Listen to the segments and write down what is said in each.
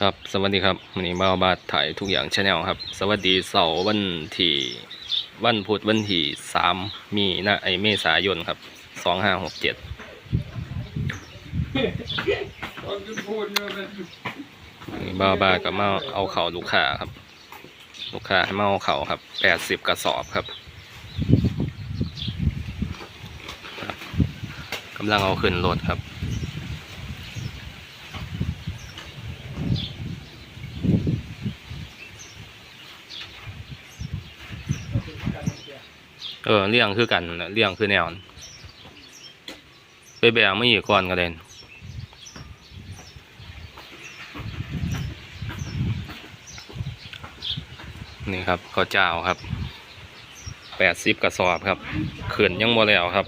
ครับสวัสดีครับวันนี้มาบาดถ่ายทุกอย่างชาแนลครับ สวัสดีเสาร์วันที่วันพุธวันที่สามมีนาไอเมษายนครับสองห้าหกเจ็ดตอนที่พูดเนี่ยมันนี่บ้าบากับมาเอาเข่าลูกค้าครับ ลูกค้าให้มาเอาเข่าครับแปดสิบกระสอบครับกำลังเอาขึ้นรถครับ เออเลี่ยงคือกันเลี่ยงคือแนวน์ไปแบกไม่อีกก่อนก็เด่นนี่ครับข้าวเจ้าครับแปดสิบกระสอบครับเขื่อนยังบ่แล้วครับ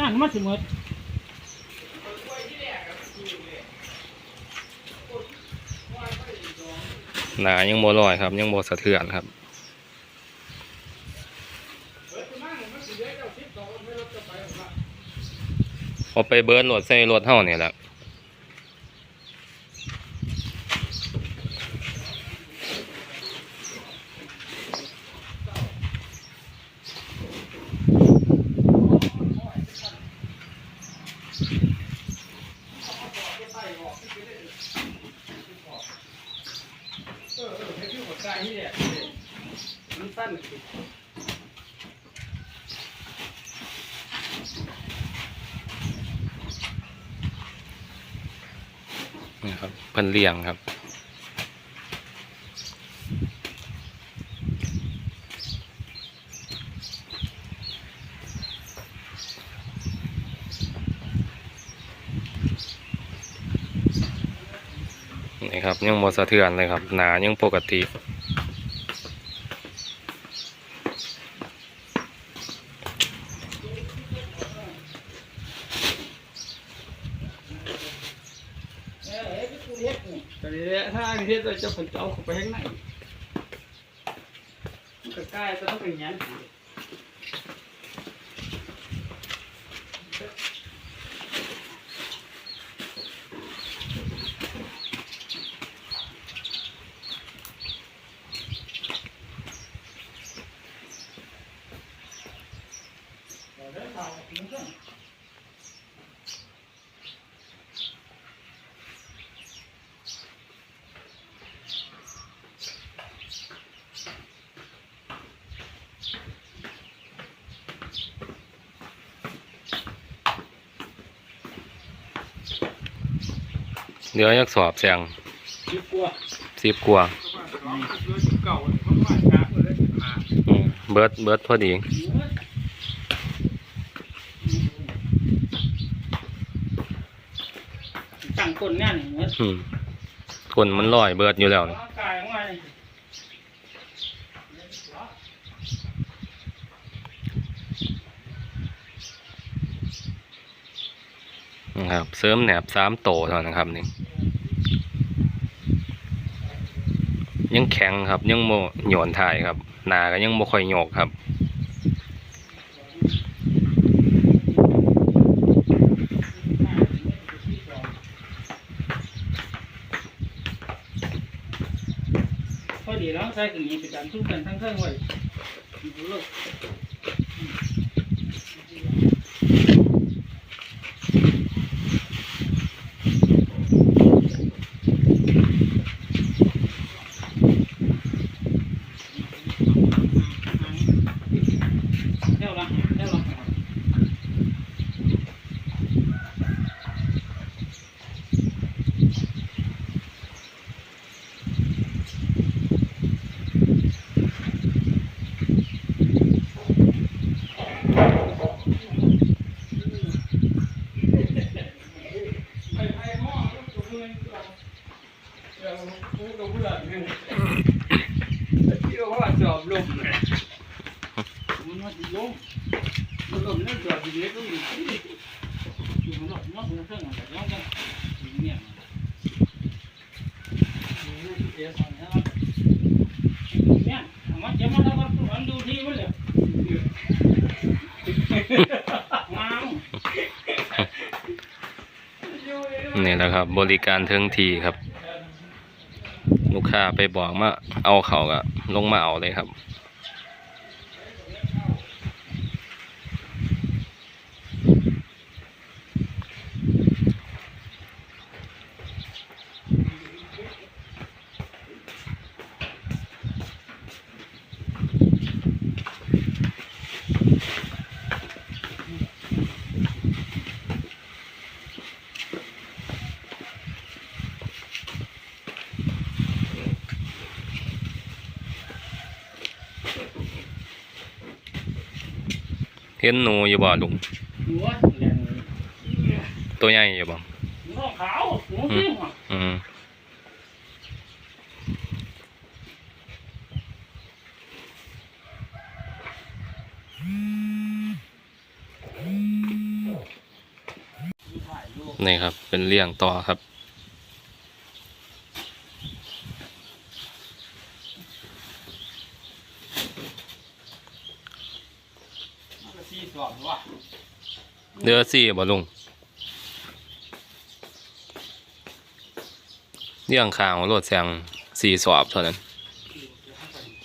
นั่นมาสิหมด หนายังโมลอยครับ ยังโมสะเทือนครับเอาไปเบิร์นรถใส่รถเท่านี่แหละ เออเออให้พี่หัวใจ นี่ครับเพิ่นเลี้ยงครับ ครับ ยังบ่สะเทือนเลยครับ หนายังปกติเออเฮ้ยพี่กูเฮ็ดนี่แต่นี่แหละถ้าอันเฮ็ดเราจะผลเอาเข้าไปข้างในมันก็ใกล้จะต้องเป็นอย่างนั้นเดี๋ยวเอาไปเครื่อง เดี๋ยวยักสอบแซงดีกว่าสิบกว่าเก่าเพราะว่าช้าเลยอืมเบิร์ดเบิร์ดพอดีตั้งคนงานอย่างเงี้ยอืมคนมันลอยเบิร์ดอยู่แล้วนี่ร่างกายของมัน นะครับ เสริมแหนบสามโตเท่านั้นนะครับนี่ยังแข็งครับ ยังโมโยนถ่ายครับ หนาก็ยังบ่ค่อยโยกครับพอดีแล้วใส่กันนี้เป็นการสู้กันทั้งเครื่องไว้ดูลูกเท่าละเท่าละ ไอ้ไอ้หม้อลูกตัวเงินตัวเดี๋ยวกูกับเพื่อนเนี่ยที่ว่าจอบลมเนี่ยมันมาสิลมมันลมนั่นจอบดีเล็กก็อยู่ที่อยู่ข้างนอกนอกเครื่องอะไรย้อนกันเนี่ยเนี่ยมันจะมาทำมันดูทีมันเลยงาม นี่แหละครับ บริการเทิงทีครับ ค้าไปบอกมาเอาเขาก็ลงมาเอาเลยครับ เห็นหนูอยู่บ่ลุงตัวใหญ่อยู่บ่ขาวหัวสีหัวอืมนี่ครับ เป็นเรื่องต่อครับ มันก็สีสอบว่ะเดือสี่บ่ลุงเรื่องข่าวรถแซงสี่สอบเท่านั้น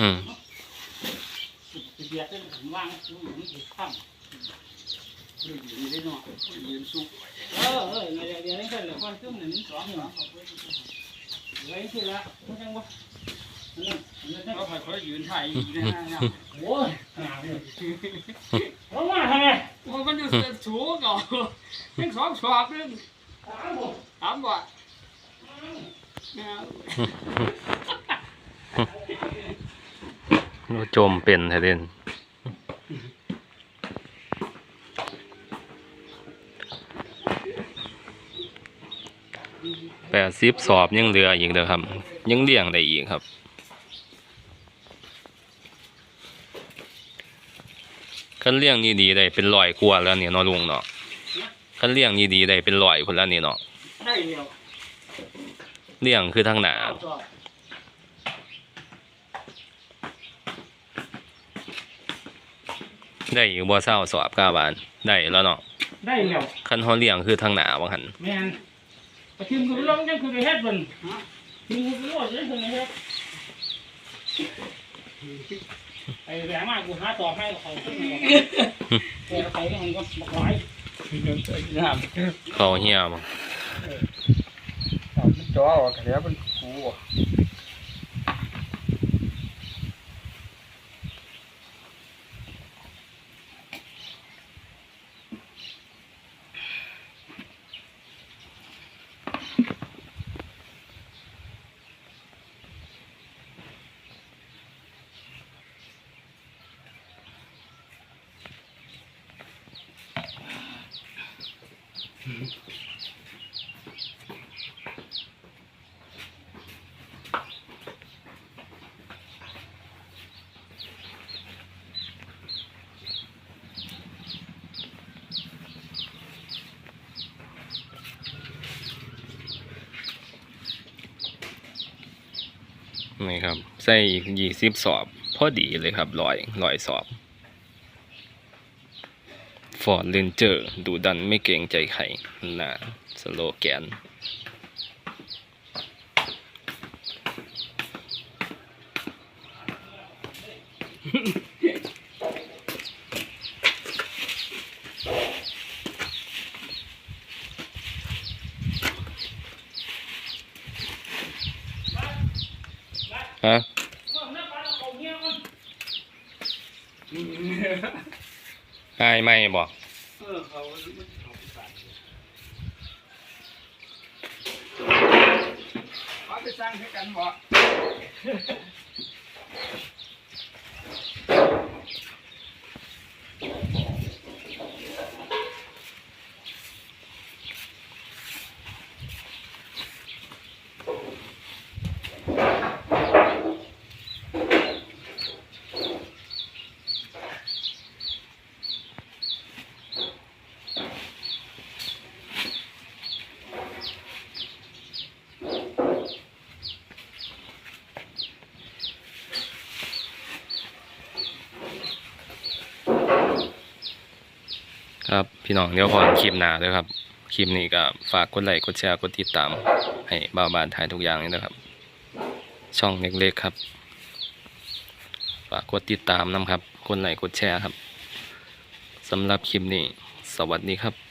อืมเบียดได้ถึงว่างสูงมันถึงข้ามยืนได้หน่อยยืนสูงเออเออเดี๋ยวเดี๋ยวนี้ก็เหลือความซึมหนึ่งสองเหรอไว้ที่ละไม่จังวะก็ค่อยยืนถ่ายอีกนะโอ้ยหนาวเลยมาทำไมมันอยู่สูงก่อนยังสองสอบนึงถามบ่รถจมเป็นแท้เด่นแปดสิบสอบยังเหลืออีกเด้อครับ ยังเลี้ยงได้อีกครับ คันเลี้ยงดีๆได้เป็นร้อยกว่าแล้วเนี่ยเนาะลุงเนาะคันเลี้ยงดีๆได้เป็นร้อยคนแล้วนี่เนาะได้เดียวเลี้ยงคือทางหนาเอาต่อได้อยู่บ่เศร้าสอบกล้าบานได้แล้วเนาะได้เดียวคันเฮาเลี้ยงคือทางหนาว่าหั่นแม่นไปทิมคือลงยังคือไปเฮ็ดเบิ่นทิมคือลงยังคือไปเฮ็ดไอ้แหลมมากูหาต่อให้เขาขึ้นมาแต่ไปมันก็บอกไว้เขาเหี่ยบ่จ่อว่าแค่เป็นกู นี่ครับ ใส่อีซีบสอบ พอดีเลยครับร้อยร้อยสอบฟอร์ดเลนเจอร์ดูดันไม่เกรงใจใครนะสโลแกน ฮะอายไม่บอกเออเขาเขาไปสร้างให้กันบ่ ครับพี่น้องเดี๋ยวพอคลิปหน้าด้วยครับคลิปนี้ก็ฝากกดไลค์กดแชร์กดติดตาม ให้บ่าวบานถ่ายทุกอย่างนี่นะครับ ช่องเล็กๆครับ ฝากกดติดตามนะครับกดไลค์กดแชร์ครับสำหรับคลิปนี้ สวัสดีครับ